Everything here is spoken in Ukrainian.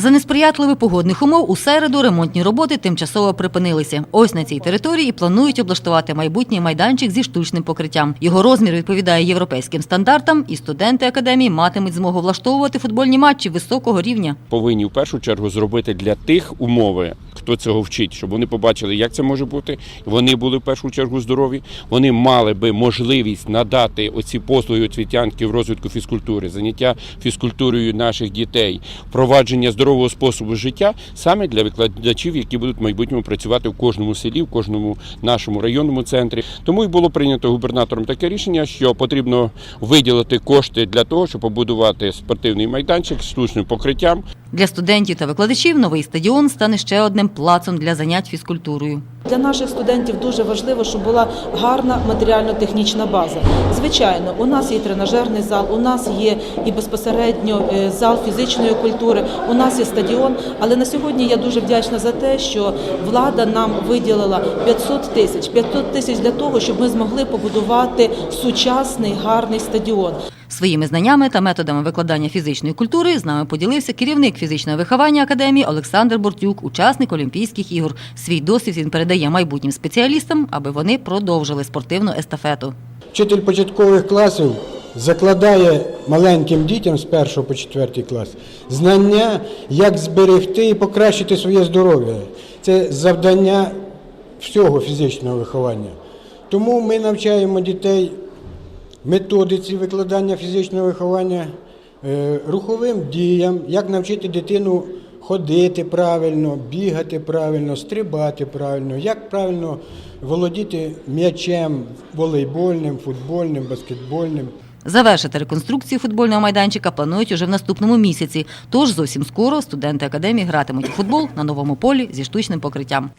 За несприятливих погодних умов у середу ремонтні роботи тимчасово припинилися. Ось на цій території і планують облаштувати майбутній майданчик зі штучним покриттям. Його розмір відповідає європейським стандартам, і студенти академії матимуть змогу влаштовувати футбольні матчі високого рівня. повинні в першу чергу зробити для тих умови, хто цього вчить, щоб вони побачили, як це може бути. Вони були в першу чергу здорові. Вони мали би можливість надати оці послуги освітянки в розвитку фізкультури, заняття фізкультурою наших дітей, впровадження здорового способу життя саме для викладачів, які будуть в майбутньому працювати в кожному селі, в кожному нашому районному центрі. Тому і було прийнято губернатором таке рішення, що потрібно виділити кошти для того, щоб побудувати спортивний майданчик з штучним покриттям. Для студентів та викладачів новий стадіон стане ще одним плацом для занять фізкультурою. Для наших студентів дуже важливо, щоб була гарна матеріально-технічна база. Звичайно, у нас є тренажерний зал, у нас є і безпосередньо е, зал фізичної культури, у нас є стадіон. Але на сьогодні я дуже вдячна за те, що влада нам виділила 500 тисяч 500 тисяч для того, щоб ми змогли побудувати сучасний гарний стадіон. Своїми знаннями та методами викладання фізичної культури з нами поділився керівник фізичного виховання академії Олександр Бортюк, учасник Олімпійських ігор. Свій досвід він передає майбутнім спеціалістам, аби вони продовжили спортивну естафету. Вчитель початкових класів закладає маленьким дітям з 1 по 4 клас знання, як зберегти і покращити своє здоров'я. Це завдання всього фізичного виховання. Тому ми навчаємо дітей методиці викладання фізичного виховання, е, руховим діям, як навчити дитину ходити правильно, бігати правильно, стрибати правильно, як правильно володіти м'ячем волейбольним, футбольним, баскетбольним. Завершити реконструкцію футбольного майданчика планують уже в наступному місяці. Тож зовсім скоро студенти академії гратимуть у футбол на новому полі зі штучним покриттям.